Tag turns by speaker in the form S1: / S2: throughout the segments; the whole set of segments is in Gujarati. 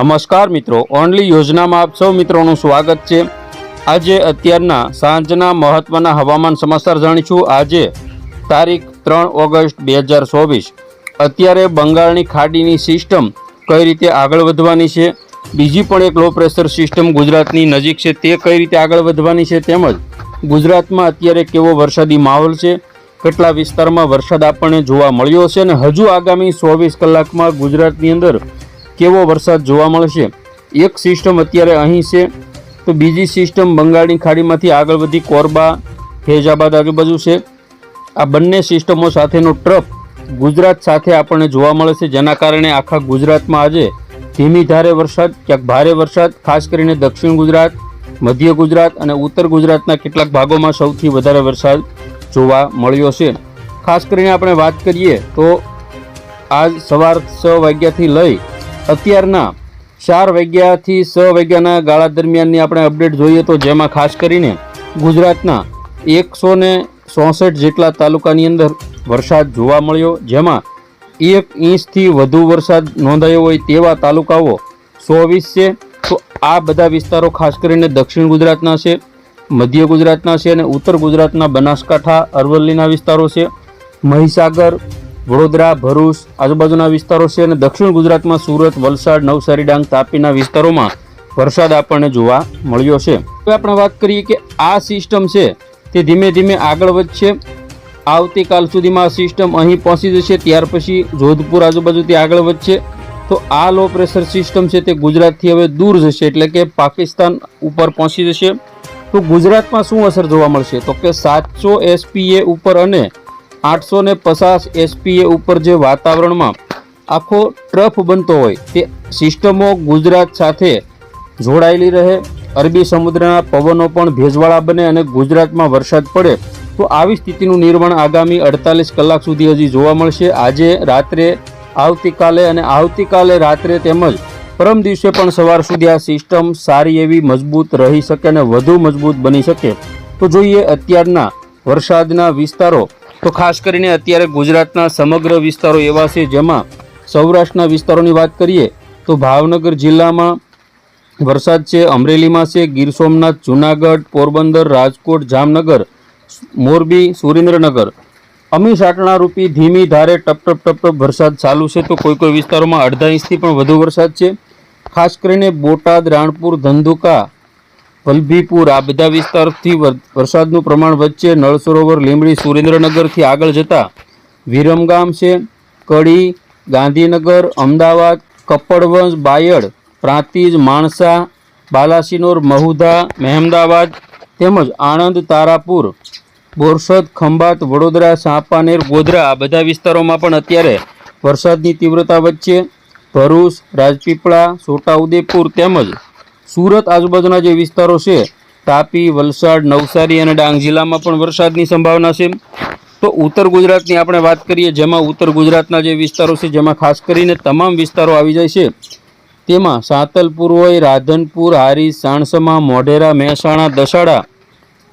S1: નમસ્કાર મિત્રો, ઓનલી યોજનામાં આપ સૌ મિત્રોનું સ્વાગત છે. આજે અત્યારના સાંજના મહત્વના હવામાન સમાચાર જાણીશું. આજે તારીખ ત્રણ ઓગસ્ટ બે હજાર ચોવીસ. અત્યારે બંગાળની ખાડીની સિસ્ટમ કઈ રીતે આગળ વધવાની છે? બીજી પણ એક લો પ્રેશર સિસ્ટમ ગુજરાતની નજીક છે, તે કઈ રીતે આગળ વધવાની છે તેમજ ગુજરાતમાં અત્યારે કેવો વરસાદી માહોલ છે? કેટલા વિસ્તારમાં વરસાદ આપણને જોવા મળ્યો છે અને હજુ આગામી ચોવીસ કલાકમાં ગુજરાતની અંદર કેવો વરસાદ જોવા મળશે? એક સિસ્ટમ અત્યારે અહીં છે, તો બીજી સિસ્ટમ બંગાળની ખાડીમાંથી આગળ વધી કોરબા ફેઝાબાદ આજુબાજુ છે. આ બંને સિસ્ટમો સાથેનો ટ્રફ ગુજરાત સાથે આપણને જોવા મળે છે જેના કારણે આખા ગુજરાતમાં આજે ધીમી ધારે વરસાદ, ક્યાંક ભારે વરસાદ, ખાસ કરીને દક્ષિણ ગુજરાત, મધ્ય ગુજરાત અને ઉત્તર ગુજરાતના કેટલાક ભાગોમાં સૌથી વધારે વરસાદ જોવા મળ્યો છે. ખાસ કરીને આપણે વાત કરીએ તો આજ સવાર છ વાગ્યાથી લઈ અત્યારના ચાર વાગ્યાથી છ વાગ્યાના ગાળા દરમિયાનની આપણે અપડેટ જોઈએ તો જેમાં ખાસ કરીને ગુજરાતના એકસો ને ચોસઠ જેટલા તાલુકાની અંદર વરસાદ જોવા મળ્યો, જેમાં એક ઇંચથી વધુ વરસાદ નોંધાયો હોય તેવા તાલુકાઓ ચોવીસ છે. તો આ બધા વિસ્તારો ખાસ કરીને દક્ષિણ ગુજરાતના છે, મધ્ય ગુજરાતના છે અને ઉત્તર ગુજરાતના બનાસકાંઠા, અરવલ્લીના વિસ્તારો છે. મહીસાગર વડોદરા, ભરૂચ આજુબાજુના વિસ્તારો છે અને દક્ષિણ ગુજરાતમાં સુરત, વલસાડ, નવસારી, ડાંગ તાપીના વિસ્તારોમાં વરસાદ આપણને જોવા મળ્યો છે. હવે આપણે વાત કરીએ કે આ સિસ્ટમ છે તે ધીમે ધીમે આગળ વધશે. આવતીકાલ સુધીમાં આ સિસ્ટમ અહીં પહોંચી જશે, ત્યાર પછી જોધપુર આજુબાજુથી આગળ વધશે. તો આ લો પ્રેશર સિસ્ટમ છે તે ગુજરાતથી હવે દૂર જશે, એટલે કે પાકિસ્તાન ઉપર પહોંચી જશે. તો ગુજરાતમાં શું અસર જોવા મળશે? તો કે સાતસો એસપીએ ઉપર અને આઠસો ને પચાસ એસપીએ ઉપર જે વાતાવરણમાં આખો ટ્રફ બનતો હોય તે સિસ્ટમો ગુજરાત સાથે જોડાયેલી રહે. અરબી સમુદ્રના પવનો પણ ભેજવાળા બને અને ગુજરાતમાં વરસાદ પડે તો આવી સ્થિતિનું નિર્માણ આગામી અડતાલીસ કલાક સુધી હજી જોવા મળશે. આજે રાત્રે, આવતીકાલે અને આવતીકાલે રાત્રે તેમજ પરમ દિવસે પણ સવાર સુધી આ સિસ્ટમ સારી એવી મજબૂત રહી શકે અને વધુ મજબૂત બની શકે. તો જોઈએ અત્યારના વરસાદના વિસ્તારો. તો ખાસ કરીને અત્યારે ગુજરાતના સમગ્ર વિસ્તારો એવા છે જેમાં સૌરાષ્ટ્રના વિસ્તારોની વાત કરીએ તો ભાવનગર જિલ્લામાં વરસાદ છે, અમરેલીમાં છે, ગીર સોમનાથ, જુનાગઢ, પોરબંદર, રાજકોટ, જામનગર, મોરબી, સુરેન્દ્રનગર. અમી સાટણા રૂપી ધીમી ધારે ટપ ટપ ટપ વરસાદ ચાલુ છે તો કોઈ કોઈ વિસ્તારોમાં અડધા ઇંચથી પણ વધુ વરસાદ છે. ખાસ કરીને બોટાદ, રાણપુર, ધંધુકા વલભીપુર આ બધા વિસ્તારથી વરસાદનું પ્રમાણ વચ્ચે નળ સરોવર, લીંબડી સુરેન્દ્રનગરથી આગળ જતા વિરમગામ છે, કડી, ગાંધીનગર, અમદાવાદ કપડવંશ બાયડ, પ્રાંતિજ, માણસા, બાલાસિનોર, મહુધા, મહેમદાવાદ તેમજ આણંદ, તારાપુર, બોરસદ, ખંભાત, વડોદરા, સાપાનેર, ગોધરા આ બધા વિસ્તારોમાં પણ અત્યારે વરસાદની તીવ્રતા વચ્ચે ભરૂચ, રાજપીપળા, છોટાઉદેપુર તેમજ સુરત આજુબાજુના જે વિસ્તારો છે, તાપી, વલસાડ, નવસારી અને ડાંગ જિલ્લામાં પણ વરસાદની સંભાવના છે. તો ઉત્તર ગુજરાતની આપણે વાત કરીએ, જેમાં ઉત્તર ગુજરાતના જે વિસ્તારો છે, જેમાં ખાસ કરીને તમામ વિસ્તારો આવી જાય છે, તેમાં સાતલપુર હોય રાધનપુર હારી સાણસમા, મોઢેરા, મહેસાણા, દસાડા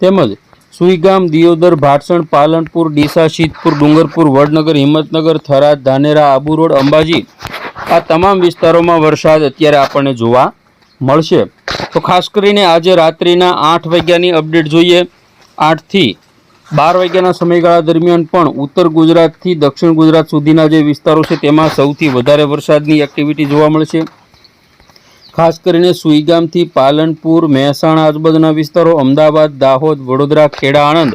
S1: તેમજ સુઈગામ, દિયોદર, ભાટસણ, પાલનપુર, ડીસા, શીતપુર, ડુંગરપુર, વડનગર, હિંમતનગર, થરાદ, ધાનેરા, આબુ રોડ, અંબાજી આ તમામ વિસ્તારોમાં વરસાદ અત્યારે આપણને જોવા મળશે. તો ખાસ કરીને આજે રાત્રિના આઠ વાગ્યાની અપડેટ જોઈએ. આઠથી બાર વાગ્યાના સમયગાળા દરમિયાન પણ ઉત્તર ગુજરાતથી દક્ષિણ ગુજરાત સુધીના જે વિસ્તારો છે, તેમાં સૌથી વધારે વરસાદની એક્ટિવિટી જોવા મળશે. ખાસ કરીને સુઈગામથી પાલનપુર, મહેસાણા, આજુબાજુના વિસ્તારો, અમદાવાદ, દાહોદ, વડોદરા, ખેડા, આણંદ,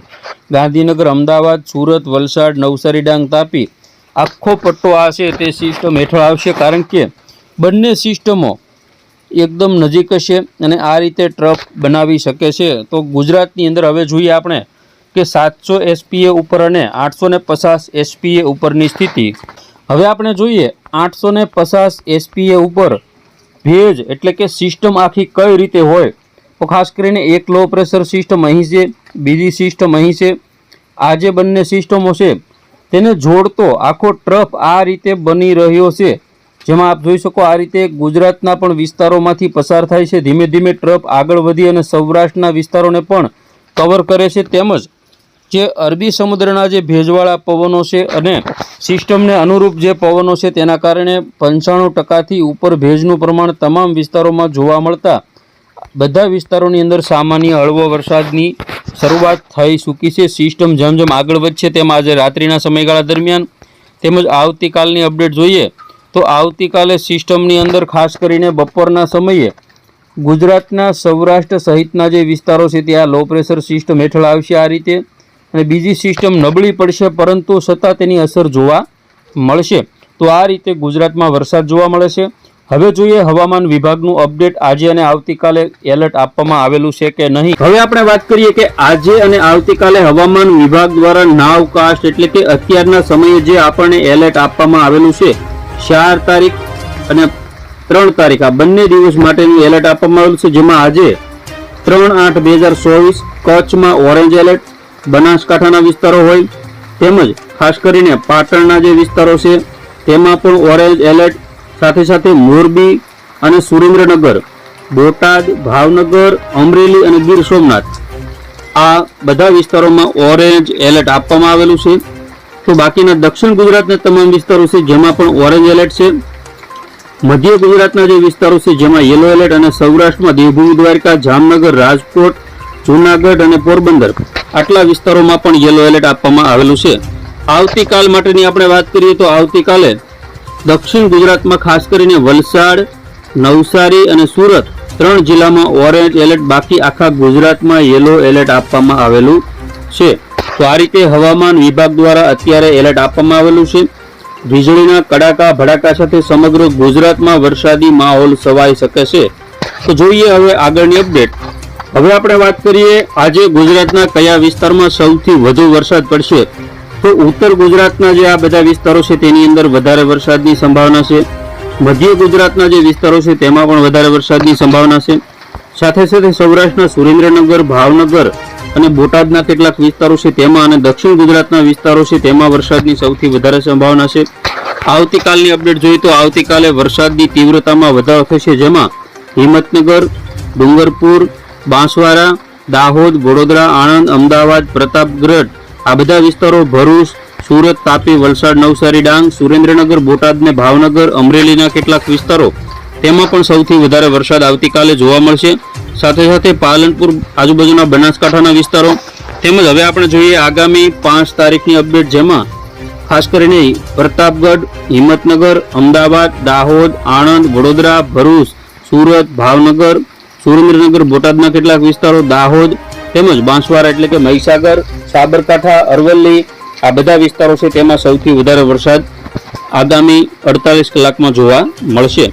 S1: ગાંધીનગર, અમદાવાદ, સુરત, વલસાડ, નવસારી, ડાંગ, તાપી. આખો પટ્ટો આ છે, તે સિસ્ટમ હેઠળ આવશે. કારણ કે બંને સિસ્ટમો એકદમ નજીક હશે અને આ રીતે ટ્રફ બનાવી શકે છે. તો ગુજરાતની અંદર હવે જોઈએ આપણે કે સાતસો એસપીએ ઉપર અને આઠસો ને પચાસ એસપીએ ઉપરની સ્થિતિ. હવે આપણે જોઈએ આઠસો ને પચાસ એસપીએ ઉપર ભેજ એટલે કે સિસ્ટમ આખી કઈ રીતે હોય? તો ખાસ કરીને એક લો પ્રેશર સિસ્ટમ અહીં છે, બીજી સિસ્ટમ અહીં છે. આ જે બંને સિસ્ટમો છે, તેને જોડતો આખો ટ્રફ આ રીતે બની રહ્યો છે. જેમાં આપ જોઈ શકો આ રીતે ગુજરાતના પણ વિસ્તારોમાંથી પસાર થાય છે. ધીમે ધીમે ટ્રફ આગળ વધી અને સૌરાષ્ટ્રના વિસ્તારોને પણ કવર કરે છે. તેમજ જે અરબી સમુદ્રના જે ભેજવાળા પવનો છે અને સિસ્ટમને અનુરૂપ જે પવનો છે તેના કારણે પંચાણું ટકાથી ઉપર ભેજનું પ્રમાણ તમામ વિસ્તારોમાં જોવા મળતા બધા વિસ્તારોની અંદર સામાન્ય હળવો વરસાદની શરૂઆત થઈ ચૂકી છે. સિસ્ટમ જેમ જેમ આગળ વધશે તેમ આજે રાત્રિના સમયગાળા દરમિયાન તેમજ આવતીકાલની અપડેટ જોઈએ તો આવતીકાલે સિસ્ટમની અંદર ખાસ કરીને બપોરના સમયે ગુજરાતના સૌરાષ્ટ્ર સહિતના જે વિસ્તારો છે ત્યાં લો પ્રેશર સિસ્ટમ હેઠળ આવશે આ રીતે. અને બીજી સિસ્ટમ નબળી પડશે, પરંતુ છતાં તેની અસર જોવા મળશે. તો આ રીતે ગુજરાતમાં વરસાદ જોવા મળે છે. હવે જોઈએ હવામાન વિભાગનું અપડેટ આજે અને આવતીકાલે એલર્ટ આપવામાં આવેલું છે કે નહીં. હવે આપણે વાત કરીએ કે આજે અને આવતીકાલે હવામાન વિભાગ દ્વારા નાવકાસ્ટ એટલે કે અત્યારના સમયે જે આપણને એલર્ટ આપવામાં આવેલું છે ચાર તારીખ અને ત્રણ તારીખ. આ બંને દિવસ માટેનું એલર્ટ આપવામાં આવેલું છે, જેમાં આજે ત્રણ આઠ બે હજાર ચોવીસ કચ્છમાં ઓરેન્જ એલર્ટ, બનાસકાંઠાના વિસ્તારો હોય, તેમજ ખાસ કરીને પાટણના જે વિસ્તારો છે, તેમાં પણ ઓરેન્જ એલર્ટ, સાથે સાથે મોરબી અને સુરેન્દ્રનગર, બોટાદ, ભાવનગર, અમરેલી અને ગીર સોમનાથ. આ બધા વિસ્તારોમાં ઓરેન્જ એલર્ટ આપવામાં આવેલું છે. તો બાકીના દક્ષિણ ગુજરાતના તમામ વિસ્તારો છે, જેમાં પણ ઓરેન્જ એલર્ટ છે. મધ્ય ગુજરાતના જે વિસ્તારો છે, જેમાં યલો એલર્ટ અને સૌરાષ્ટ્રમાં દેવભૂમિ દ્વારકા, જામનગર, રાજકોટ, જૂનાગઢ અને પોરબંદર આટલા વિસ્તારોમાં પણ યલો એલર્ટ આપવામાં આવેલું છે. આવતીકાલ માટેની આપણે વાત કરીએ તો આવતીકાલે દક્ષિણ ગુજરાતમાં ખાસ કરીને વલસાડ, નવસારી અને સુરત ત્રણ જિલ્લામાં ઓરેન્જ એલર્ટ બાકી આખા ગુજરાતમાં યલો એલર્ટ આપવામાં આવેલું છે. તો આ રીતે હવામાન વિભાગ દ્વારા અત્યારે એલર્ટ આપવામાં આવેલું છે. વીજળીના કડાકા, ભડાકા સાથે સમગ્ર ગુજરાતમાં વરસાદી માહોલ સવાઈ શકે છે. તો જોઈએ હવે આગળની અપડેટ. હવે આપણે વાત કરીએ, આજે ગુજરાતના કયા વિસ્તારમાં સૌથી વધુ વરસાદ પડશે? તો ઉત્તર ગુજરાતના જે આ બધા વિસ્તારો છે, તેની અંદર વધારે વરસાદની સંભાવના છે. મધ્ય ગુજરાતના જે વિસ્તારો છે, તેમાં પણ વધારે વરસાદની સંભાવના છે. સાથે સાથે સૌરાષ્ટ્રના સુરેન્દ્રનગર, ભાવનગર અને બોટાદના કેટલાક વિસ્તારો છે તેમાં અને દક્ષિણ ગુજરાતના વિસ્તારો છે તેમાં વરસાદની સૌથી વધારે સંભાવના છે. આવતીકાલની અપડેટ જોઈએ તો આવતીકાલે વરસાદની તીવ્રતામાં વધારો થશે, જેમાં હિંમતનગર, ડુંગરપુર, બાંસવાડા, દાહોદ, વડોદરા, આણંદ, અમદાવાદ, પ્રતાપગઢ આ બધા વિસ્તારો ભરૂચ, સુરત, તાપી, વલસાડ, નવસારી, ડાંગ, સુરેન્દ્રનગર, બોટાદ ને ભાવનગર, અમરેલીના કેટલાક વિસ્તારો તેમાં પણ સૌથી વધારે વરસાદ આવતીકાલે જોવા મળશે. સાથે સાથે પાલનપુર આજુબાજુના બનાસકાંઠાના વિસ્તારો તેમજ હવે આપણે જોઈએ આગામી પાંચ તારીખની અપડેટ જેમાં ખાસ કરીને પ્રતાપગઢ, હિંમતનગર, અમદાવાદ, દાહોદ, આણંદ, વડોદરા, ભરૂચ, સુરત, ભાવનગર, સુરેન્દ્રનગર, બોટાદના કેટલાક વિસ્તારો દાહોદ તેમજ બાંસવાડા એટલે કે મહીસાગર, સાબરકાંઠા, અરવલ્લી આ બધા વિસ્તારો છે તેમાં સૌથી વધારે વરસાદ આગામી અડતાલીસ કલાકમાં જોવા મળશે.